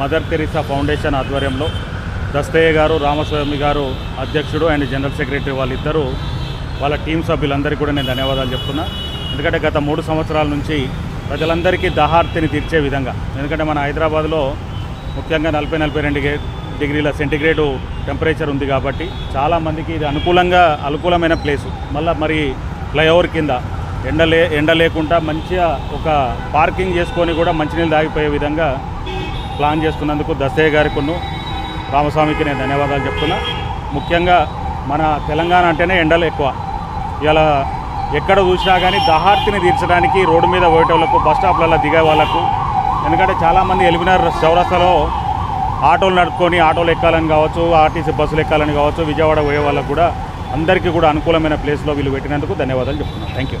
Mother Teresa foundation ఆధ్వర్యంలో దస్తయ్య గారు రామస్వామి గారు అధ్యక్షుడు అండ్ జనరల్ సెక్రటరీ వాళ్ళిద్దరూ వాళ్ళ టీం సభ్యులందరికీ కూడా నేను ధన్యవాదాలు చెప్తున్నా. ఎందుకంటే గత మూడు సంవత్సరాల నుంచి ప్రజలందరికీ దహార్తిని తీర్చే విధంగా ఎందుకంటే మన హైదరాబాద్లో ముఖ్యంగా నలభై నలభై రెండు డిగ్రీల సెంటిగ్రేడు టెంపరేచర్ ఉంది కాబట్టి చాలామందికి ఇది అనుకూలంగా అనుకూలమైన ప్లేసు. మళ్ళీ మరి ఫ్లైఓవర్ కింద ఎండ లే ఎండ లేకుండా మంచిగా ఒక పార్కింగ్ చేసుకొని కూడా మంచినీళ్ళు తాగిపోయే విధంగా ప్లాన్ చేసుకున్నందుకు దస్తయ్య గారికును రామస్వామికి నేను ధన్యవాదాలు చెప్తున్నా. ముఖ్యంగా మన తెలంగాణ అంటేనే ఎండలు ఎక్కువ. ఇలా ఎక్కడ చూసినా కానీ దహార్తిని తీర్చడానికి రోడ్డు మీద పోయేటోళ్ళకు బస్ స్టాప్లలో దిగే వాళ్ళకు ఎందుకంటే చాలామంది ఎలిమినార్ చౌరస్తాలో ఆటోలు నడుపుకొని ఆటోలు ఎక్కాలని కావచ్చు ఆర్టీసీ బస్సులు ఎక్కాలని కావచ్చు విజయవాడ పోయే వాళ్ళకు కూడా అందరికీ కూడా అనుకూలమైన ప్లేస్లో వీళ్ళు పెట్టినందుకు ధన్యవాదాలు చెప్తున్నాను థ్యాంక్ యూ.